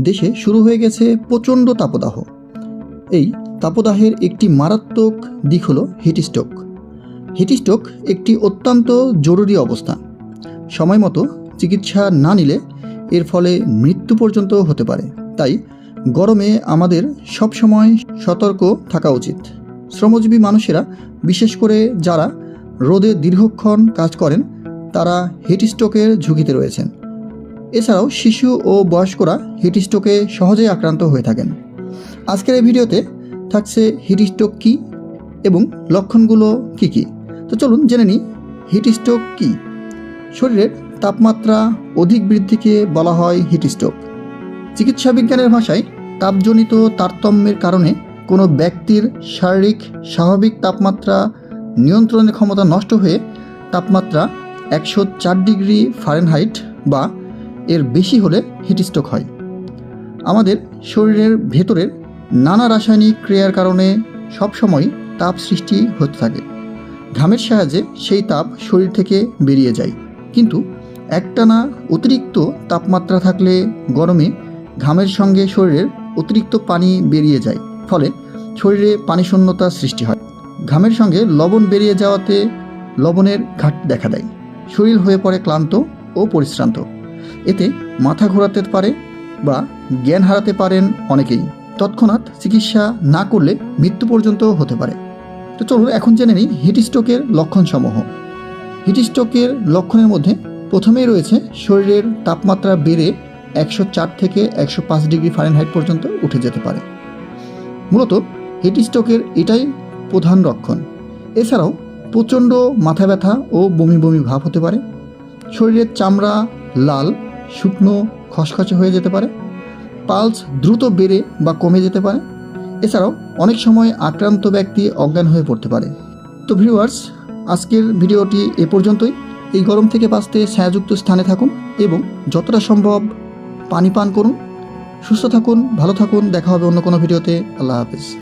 দেশে শুরু হয়ে গেছে প্রচণ্ড তাপদাহ। এই তাপদাহের একটি মারাত্মক দিক হলো হিটস্ট্রোক। হিটস্ট্রোক একটি অত্যন্ত জরুরি অবস্থা সময় মতো চিকিৎসা না নিলে এর ফলে মৃত্যু পর্যন্ত হতে পারে। তাই গরমে আমাদের সবসময় সতর্ক থাকা উচিত। শ্রমজীবী মানুষেরা, বিশেষ করে যারা রোদে দীর্ঘক্ষণ কাজ করেন, তারা হিটস্ট্রোকের ঝুঁকিতে রয়েছেন। এছাড়াও শিশু ও বয়স্করা হিটস্ট্রোকে সহজেই আক্রান্ত হয়ে থাকেন। আজকের এই ভিডিওতে থাকছে হিটস্ট্রোক কী এবং লক্ষণগুলো কী কী? তো চলুন জেনে নিই হিটস্ট্রোক কী? শরীরের তাপমাত্রা অধিক বৃদ্ধিকে বলা হয় হিটস্ট্রোক চিকিৎসা বিজ্ঞানের ভাষায় তাপজনিত তারতম্যের কারণে কোনো ব্যক্তির শারীরিক স্বাভাবিক তাপমাত্রা নিয়ন্ত্রণের ক্ষমতা নষ্ট হয়ে তাপমাত্রা একশো চার ডিগ্রি ফারেনহাইট বা এর বেশি হলে হিটস্ট্রোক হয়। আমাদের শরীরের ভেতরের নানা রাসায়নিক ক্রিয়ার কারণে সবসময় তাপ সৃষ্টি হতে থাকে। ঘামের সাহায্যে সেই তাপ শরীর থেকে বেরিয়ে যায়। কিন্তু একটানা অতিরিক্ত তাপমাত্রা থাকলে গরমে ঘামের সঙ্গে শরীরের অতিরিক্ত পানি বেরিয়ে যায়, ফলে শরীরে পানিশূন্যতা সৃষ্টি হয়। ঘামের সঙ্গে লবণ বেরিয়ে যাওয়াতে লবণের ঘাটতি দেখা দেয়। শরীর হয়ে পড়ে ক্লান্ত ও পরিশ্রান্ত। এতে মাথা ঘোরাতে পারে বা জ্ঞান হারাতে পারেন অনেকেই। তৎক্ষণাৎ চিকিৎসা না করলে মৃত্যু পর্যন্ত হতে পারে। তো চলুন এখন জেনে নিই হিটস্ট্রোকের লক্ষণসমূহ। হিটস্ট্রোকের লক্ষণের মধ্যে প্রথমেই রয়েছে শরীরের তাপমাত্রা বেড়ে একশো চার থেকে একশো পাঁচ ডিগ্রি ফারেনহাইট পর্যন্ত উঠে যেতে পারে। মূলত হিটস্ট্রোকের এটাই প্রধান লক্ষণ। এছাড়াও প্রচণ্ড মাথা ব্যথা ও বমি বমি ভাব হতে পারে। শরীরের চামড়া লাল, শুকনো, খসখসে হয়ে যেতে পারে। পালস দ্রুত বেড়ে বা কমে যেতে পারে। এছাড়াও অনেক সময় আক্রান্ত ব্যক্তি অজ্ঞান হয়ে পড়তে পারে। তো ভিউয়ার্স আজকের ভিডিওটি এ পর্যন্তই। এই গরম থেকে বাঁচতে ছায়াযুক্ত স্থানে থাকুন এবং যতটা সম্ভব পানি পান করুন। সুস্থ থাকুন, ভালো থাকুন। দেখা হবে অন্য কোনো ভিডিওতে। আল্লাহ হাফিজ।